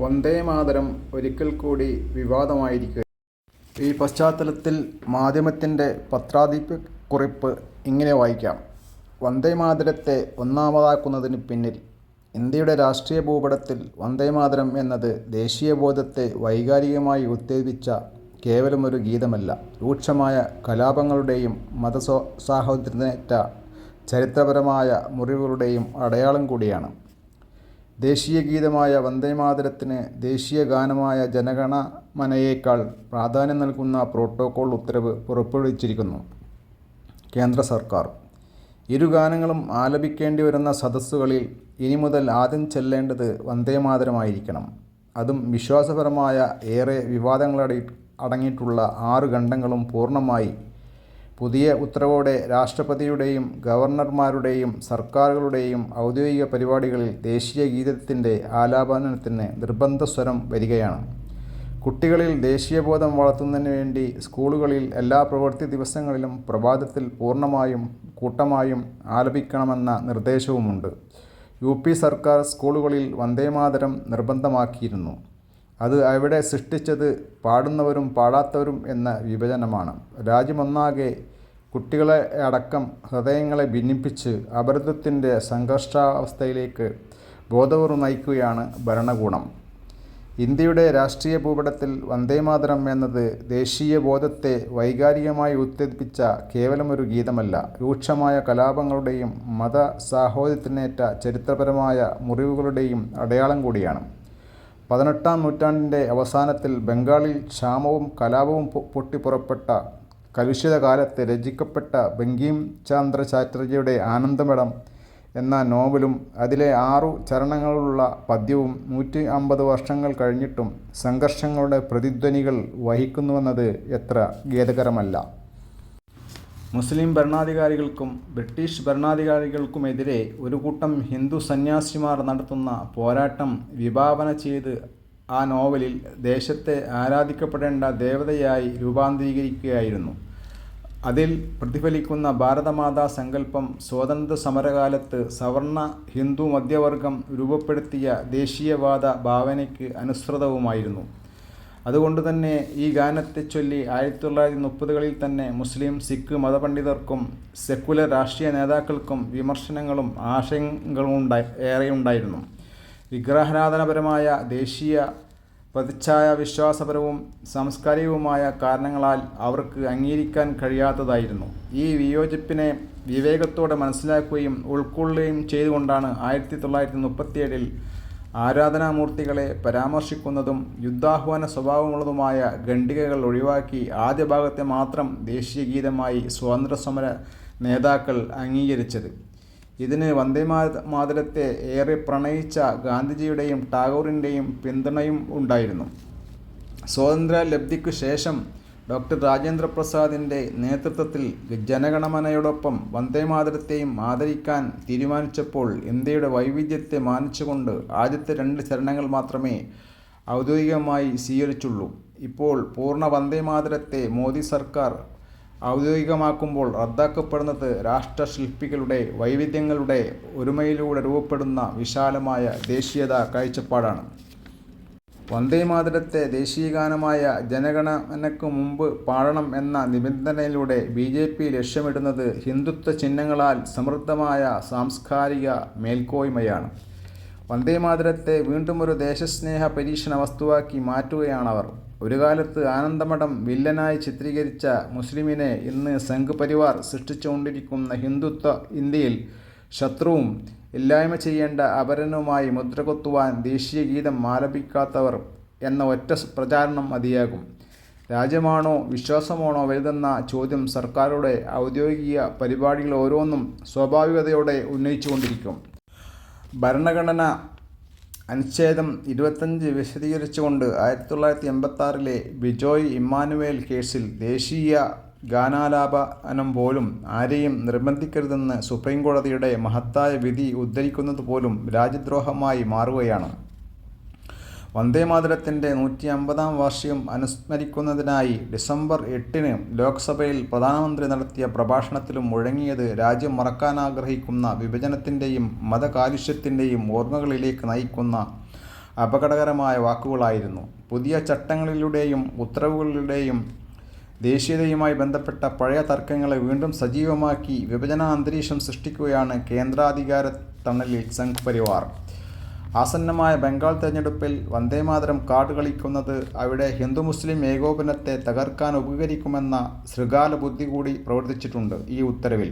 വന്ദേമാതരം ഒരിക്കൽ കൂടി വിവാദമായിരിക്കുക ഈ പശ്ചാത്തലത്തിൽ മാധ്യമത്തിന്റെ പത്രാധിപക്കുറിപ്പ് ഇങ്ങനെ വായിക്കാം. വന്ദേ മാതരത്തെ ഒന്നാമതാക്കുന്നതിന് പിന്നിൽ ഇന്ത്യയുടെ രാഷ്ട്രീയ ഭൂപടത്തിൽ വന്ദേമാതരം എന്നത് ദേശീയ ബോധത്തെ വൈകാരികമായി ഉത്തേജിപ്പിച്ച ഒരു ഗീതമല്ല. രൂക്ഷമായ കലാപങ്ങളുടെയും മതസാഹോദര്യേറ്റ ചരിത്രപരമായ മുറിവുകളുടെയും അടയാളം കൂടിയാണ്. ദേശീയ ഗീതമായ വന്ദേമാതരത്തിന് ദേശീയ ഗാനമായ ജനഗണ മനയേക്കാൾ പ്രാധാന്യം നൽകുന്ന പ്രോട്ടോകോൾ ഉത്തരവ് പുറപ്പെടുവിച്ചിരിക്കുന്നു. കേന്ദ്ര സർക്കാർ. ഇരു ഗാനങ്ങളും ആലപിക്കേണ്ടി വരുന്ന സദസ്സുകളിൽ ഇനി മുതൽ ആദ്യം ചെല്ലേണ്ടത് വന്ദേമാതരമായിരിക്കണം. അതും വിശ്വാസപരമായ ഏറെ വിവാദങ്ങളടി അടങ്ങിയിട്ടുള്ള ആറ് ഖണ്ഡങ്ങളും പൂർണമായി പുതിയ ഉത്തരവോടെ രാഷ്ട്രപതിയുടെയും ഗവർണർമാരുടെയും സർക്കാരുകളുടെയും ഔദ്യോഗിക പരിപാടികളിൽ ദേശീയ ഗീതത്തിന്റെ ആലാപനത്തിന് നിർബന്ധ സ്വരം വരികയാണ്. കുട്ടികളിൽ ദേശീയബോധം വളർത്തുന്നതിന് വേണ്ടി സ്കൂളുകളിൽ എല്ലാ പ്രവൃത്തി ദിവസങ്ങളിലും പ്രഭാതത്തിൽ പൂർണമായും കൂട്ടമായും ആലപിക്കണമെന്ന നിർദ്ദേശവുമുണ്ട്. യു സർക്കാർ സ്കൂളുകളിൽ വന്ദേമാതരം നിർബന്ധമാക്കിയിരുന്നു. അത് അവിടെ സൃഷ്ടിച്ചത് പാടുന്നവരും പാടാത്തവരും എന്ന വിഭജനമാണ്. രാജ്യമൊന്നാകെ കുട്ടികളെ അടക്കം ഹൃദയങ്ങളെ ഭിന്നിപ്പിച്ച് അപരത്വത്തിന്റെ സംഘർഷാവസ്ഥയിലേക്ക് ബോധപൂർവം നയിക്കുകയാണ് ഭരണകൂടം. ഇന്ത്യയുടെ രാഷ്ട്രീയ ഭൂപടത്തിൽ വന്ദേമാതരം എന്നത് ദേശീയ ബോധത്തെ വൈകാരികമായി ഉത്തേജിപ്പിച്ച കേവലമൊരു ഗീതമല്ല. രൂക്ഷമായ കലാപങ്ങളുടെയും മത സാഹോദര്യത്തിനേറ്റ ചരിത്രപരമായ മുറിവുകളുടെയും അടയാളം കൂടിയാണ്. പതിനെട്ടാം നൂറ്റാണ്ടിന്റെ അവസാനത്തിൽ ബംഗാളിൽ ക്ഷാമവും കലാപവും പൊട്ടിപ്പുറപ്പെട്ട കലുഷിത കാലത്ത് രചിക്കപ്പെട്ട ബങ്കിം ചന്ദ്ര ചാറ്റർജിയുടെ ആനന്ദമഠം എന്ന നോവലും അതിലെ ആറു ചരണങ്ങളുള്ള പദ്യവും നൂറ്റി അമ്പത് വർഷങ്ങൾ കഴിഞ്ഞിട്ടും സംഘർഷങ്ങളുടെ പ്രതിധ്വനികൾ വഹിക്കുന്നുവെന്നത് എത്ര ഖേദകരമല്ല. മുസ്ലിം ഭരണാധികാരികൾക്കും ബ്രിട്ടീഷ് ഭരണാധികാരികൾക്കുമെതിരെ ഒരു കൂട്ടം ഹിന്ദു സന്യാസിമാർ നടത്തുന്ന പോരാട്ടം വിഭാവന ചെയ്ത് ആ നോവലിൽ ദേശത്തെ ആരാധിക്കപ്പെടേണ്ട ദേവതയായി രൂപാന്തരീകരിക്കുകയായിരുന്നു. അതിൽ പ്രതിഫലിക്കുന്ന ഭാരതമാതാ സങ്കല്പം സ്വാതന്ത്ര്യ സമരകാലത്ത് സവർണ ഹിന്ദു മധ്യവർഗം രൂപപ്പെടുത്തിയ ദേശീയവാദ ഭാവനയ്ക്ക് അനുസൃതവുമായിരുന്നു. അതുകൊണ്ട് തന്നെ ഈ ഗാനത്തെ ചൊല്ലി ആയിരത്തി തൊള്ളായിരത്തി മുപ്പതുകളിൽ തന്നെ മുസ്ലിം സിഖ് മതപണ്ഡിതർക്കും സെക്കുലർ രാഷ്ട്രീയ നേതാക്കൾക്കും വിമർശനങ്ങളും ആശയങ്ങളും ഉണ്ടായി ഏറെ ഉണ്ടായിരുന്നു. വിഗ്രഹാരാധനപരമായ ദേശീയ പ്രതിച്ഛായ വിശ്വാസപരവും സാംസ്കാരികവുമായ കാരണങ്ങളാൽ അവർക്ക് അംഗീകരിക്കാൻ കഴിയാത്തതായിരുന്നു. ഈ വിയോജിപ്പിനെ വിവേകത്തോടെ മനസ്സിലാക്കുകയും ഉൾക്കൊള്ളുകയും ചെയ്തുകൊണ്ടാണ് ആയിരത്തി തൊള്ളായിരത്തി മുപ്പത്തിയേഴിൽ ആരാധനാമൂർത്തികളെ പരാമർശിക്കുന്നതും യുദ്ധാഹ്വാന സ്വഭാവമുള്ളതുമായ ഖണ്ഡികകൾ ഒഴിവാക്കി ആദ്യ ഭാഗത്തെ മാത്രം ദേശീയഗീതമായി സ്വാതന്ത്ര്യസമര നേതാക്കൾ അംഗീകരിച്ചത്. ഇതിന് വന്ദേ മാതരത്തെ ഏറെ പ്രണയിച്ച ഗാന്ധിജിയുടെയും ടാഗോറിന്റെയും പിന്തുണയും ഉണ്ടായിരുന്നു. സ്വാതന്ത്ര്യ ലബ്ധിക്കു ശേഷം ഡോക്ടർ രാജേന്ദ്ര പ്രസാദിന്റെ നേതൃത്വത്തിൽ ജനഗണമനയോടൊപ്പം വന്ദേമാതരത്തെയും ആദരിക്കാൻ തീരുമാനിച്ചപ്പോൾ ഇന്ത്യയുടെ വൈവിധ്യത്തെ മാനിച്ചുകൊണ്ട് ആദ്യത്തെ രണ്ട് ചരണങ്ങൾ മാത്രമേ ഔദ്യോഗികമായി സ്വീകരിച്ചുള്ളൂ. ഇപ്പോൾ പൂർണ വന്ദേമാതരത്തെ മോദി സർക്കാർ ഔദ്യോഗികമാക്കുമ്പോൾ റദ്ദാക്കപ്പെടുന്നത് രാഷ്ട്രശില്പികളുടെ വൈവിധ്യങ്ങളുടെ ഒരുമയിലൂടെ രൂപപ്പെടുന്ന വിശാലമായ ദേശീയത കാഴ്ചപ്പാടാണ്. വന്ദേമാതരത്തെ ദേശീയഗാനമായ ജനഗണമനയ്ക്കു മുമ്പ് പാടണം എന്ന നിബന്ധനയിലൂടെ ബി ജെ പി ലക്ഷ്യമിടുന്നത് ഹിന്ദുത്വ ചിഹ്നങ്ങളാൽ സമൃദ്ധമായ സാംസ്കാരിക മേൽക്കോയ്മയാണ്. വന്ദേമാതരത്തെ വീണ്ടും ഒരു ദേശസ്നേഹ പരീക്ഷണ വസ്തുവാക്കി മാറ്റുകയാണവർ. ഒരു കാലത്ത് ആനന്ദമഠം വില്ലനായി ചിത്രീകരിച്ച മുസ്ലിമിനെ ഇന്ന് സംഘ് പരിവാർ സൃഷ്ടിച്ചുകൊണ്ടിരിക്കുന്ന ഹിന്ദുത്വ ഇന്ത്യയിൽ ശത്രുവും ഇല്ലായ്മ ചെയ്യേണ്ട അപരനുമായി മുദ്രകൊത്തുവാൻ ദേശീയ ഗീതം ആലപിക്കാത്തവർ എന്ന ഒറ്റ പ്രചാരണം മതിയാകും. രാജ്യമാണോ വിശ്വാസമാണോ വലുതെന്ന ചോദ്യം സർക്കാരുടെ ഔദ്യോഗിക പരിപാടികൾ ഓരോന്നും സ്വാഭാവികതയോടെ ഉന്നയിച്ചുകൊണ്ടിരിക്കും. ഭരണഘടന അനുച്ഛേദം ഇരുപത്തഞ്ച് വിശദീകരിച്ചുകൊണ്ട് ആയിരത്തി തൊള്ളായിരത്തി എൺപത്താറിലെ ബിജോയ് ഇമ്മാനുവേൽ കേസിൽ ദേശീയ ഗാനാലാപനം പോലും ആരെയും നിർബന്ധിക്കരുതെന്ന് സുപ്രീം കോടതിയുടെ മഹത്തായ വിധി ഉദ്ധരിക്കുന്നത് പോലും രാജ്യദ്രോഹമായി മാറുകയാണ്. വന്ദേമാതരത്തിന്റെ നൂറ്റി അമ്പതാം വാർഷികം അനുസ്മരിക്കുന്നതിനായി ഡിസംബർ എട്ടിന് ലോക്സഭയിൽ പ്രധാനമന്ത്രി നടത്തിയ പ്രഭാഷണത്തിലും മുഴങ്ങിയത് രാജ്യം മറക്കാൻ ആഗ്രഹിക്കുന്ന വിഭജനത്തിന്റെയും മതകാലുഷ്യത്തിന്റെയും ഓർമ്മകളിലേക്ക് നയിക്കുന്ന അപകടകരമായ വാക്കുകളായിരുന്നു. പുതിയ ചട്ടങ്ങളിലൂടെയും ഉത്തരവുകളിലൂടെയും ദേശീയതയുമായി ബന്ധപ്പെട്ട പഴയ തർക്കങ്ങളെ വീണ്ടും സജീവമാക്കി വിഭജന അന്തരീക്ഷം സൃഷ്ടിക്കുകയാണ് കേന്ദ്രാധികാര തണലിൽ സംഘ് പരിവാർ ആസന്നമായ ബംഗാൾ തെരഞ്ഞെടുപ്പിൽ വന്ദേമാതരം കാർഡ് കളിക്കുന്നത് അവിടെ ഹിന്ദു മുസ്ലിം ഏകോപനത്തെ തകർക്കാൻ ഉപകരിക്കുമെന്ന ശൃഗാല ബുദ്ധി കൂടി പ്രവർത്തിച്ചിട്ടുണ്ട് ഈ ഉത്തരവിൽ.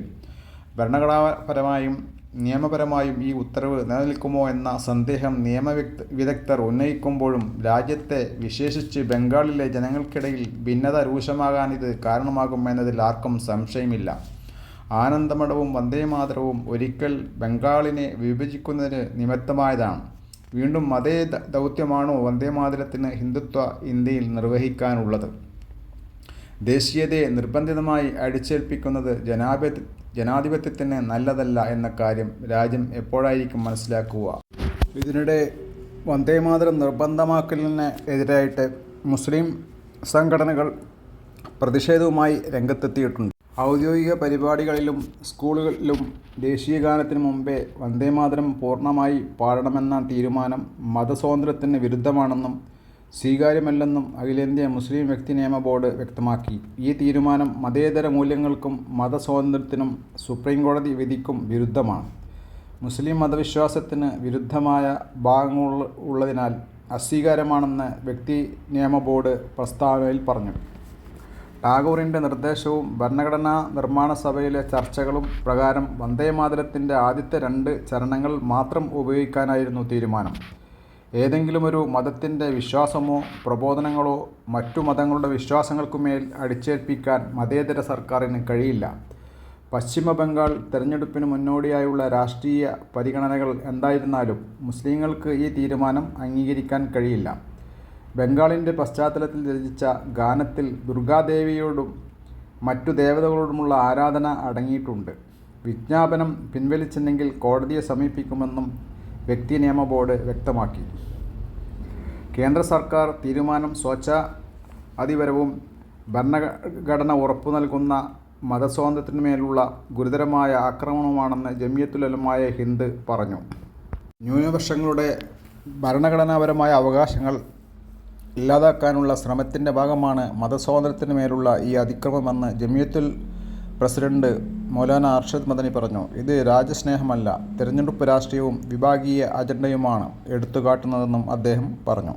ഭരണഘടനാപരമായും നിയമപരമായും ഈ ഉത്തരവ് നിലനിൽക്കുമോ എന്ന സന്ദേഹം നിയമ വിദഗ്ധർ ഉന്നയിക്കുമ്പോഴും രാജ്യത്തെ വിശേഷിച്ച് ബംഗാളിലെ ജനങ്ങൾക്കിടയിൽ ഭിന്നത രൂക്ഷമാകാൻ ഇത് കാരണമാകുമെന്നതിൽ ആർക്കും സംശയമില്ല. ആനന്ദമഠവും വന്ദേമാതരവും ഒരിക്കൽ ബംഗാളിനെ വിഭജിക്കുന്നതിന് നിമിത്തമായതാണ്. വീണ്ടും അതേ ദൗത്യമാണോ വന്ദേമാതരത്തിന് ഹിന്ദുത്വ ഇന്ത്യയിൽ നിർവഹിക്കാനുള്ളത്? ദേശീയതയെ നിർബന്ധിതമായി അടിച്ചേൽപ്പിക്കുന്നത് ജനാധിപത്യ ജനാധിപത്യത്തിന് നല്ലതല്ല എന്ന കാര്യം രാജ്യം എപ്പോഴായിരിക്കും മനസ്സിലാക്കുക? ഇതിനിടെ വന്ദേമാതരം നിർബന്ധമാക്കലിന് എതിരായിട്ട് മുസ്ലിം സംഘടനകൾ പ്രതിഷേധവുമായി രംഗത്തെത്തിയിട്ടുണ്ട്. ഔദ്യോഗിക പരിപാടികളിലും സ്കൂളുകളിലും ദേശീയഗാനത്തിന് മുമ്പേ വന്ദേമാതരം പൂർണമായി പാടണമെന്ന തീരുമാനം മതസ്വാതന്ത്ര്യത്തിന് വിരുദ്ധമാണെന്നും സ്വീകാര്യമല്ലെന്നും അഖിലേന്ത്യാ മുസ്ലിം വ്യക്തി നിയമ ബോർഡ് വ്യക്തമാക്കി. ഈ തീരുമാനം മതേതര മൂല്യങ്ങൾക്കും മതസ്വാതന്ത്ര്യത്തിനും സുപ്രീംകോടതി വിധിക്കും വിരുദ്ധമാണ്. മുസ്ലിം മതവിശ്വാസത്തിന് വിരുദ്ധമായ ഭാഗങ്ങൾ ഉള്ളതിനാൽ അസ്വീകാരമാണെന്ന് വ്യക്തി നിയമ ബോർഡ് പ്രസ്താവനയിൽ പറഞ്ഞു. ടാഗോറിന്റെ നിർദ്ദേശവും ഭരണഘടനാ നിർമ്മാണ സഭയിലെ ചർച്ചകളും പ്രകാരം വന്ദേമാതരത്തിന്റെ ആദ്യത്തെ രണ്ട് ചരണങ്ങൾ മാത്രം ഉപയോഗിക്കാനായിരുന്നു തീരുമാനം. ഏതെങ്കിലും ഒരു മതത്തിന്റെ വിശ്വാസമോ പ്രബോധനങ്ങളോ മറ്റു മതങ്ങളുടെ വിശ്വാസങ്ങൾക്കുമേൽ അടിച്ചേൽപ്പിക്കാൻ മതേതര സർക്കാരിന് കഴിയില്ല. പശ്ചിമ ബംഗാൾ തെരഞ്ഞെടുപ്പിന് മുന്നോടിയായുള്ള രാഷ്ട്രീയ പരിഗണനകൾ എന്തായിരുന്നാലും മുസ്ലിങ്ങൾക്ക് ഈ തീരുമാനം അംഗീകരിക്കാൻ കഴിയില്ല. ബംഗാളിന്റെ പശ്ചാത്തലത്തിൽ രചിച്ച ഗാനത്തിൽ ദുർഗാദേവിയോടും മറ്റു ദേവതകളോടുമുള്ള ആരാധന അടങ്ങിയിട്ടുണ്ട്. വിജ്ഞാപനം പിൻവലിച്ചില്ലെങ്കിൽ കോടതിയെ സമീപിക്കുമെന്നും വ്യക്തി നിയമ ബോർഡ് വ്യക്തമാക്കി. കേന്ദ്ര സർക്കാർ തീരുമാനം സ്വച്ഛ അതിപരവും ഭരണഘടന ഉറപ്പു നൽകുന്ന മതസ്വാതന്ത്ര്യത്തിന്മേലുള്ള ഗുരുതരമായ ആക്രമണമാണെന്ന് ജമിയത്തുലമായ ഹിന്ദ് പറഞ്ഞു. ന്യൂനപക്ഷങ്ങളുടെ ഭരണഘടനാപരമായ അവകാശങ്ങൾ ഇല്ലാതാക്കാനുള്ള ശ്രമത്തിന്റെ ഭാഗമാണ് മതസ്വാതന്ത്ര്യത്തിന് മേലുള്ള ഈ അതിക്രമമെന്ന് ജമിയത്തുൽ പ്രസിഡന്റ് മൗലാന അർഷദ് മദനി പറഞ്ഞു ഇത് രാജ്യസ്നേഹമല്ല. തിരഞ്ഞെടുപ്പ് രാഷ്ട്രീയവും വിഭാഗീയ അജണ്ടയുമാണ് എടുത്തുകാട്ടുന്നതെന്നും അദ്ദേഹം പറഞ്ഞു.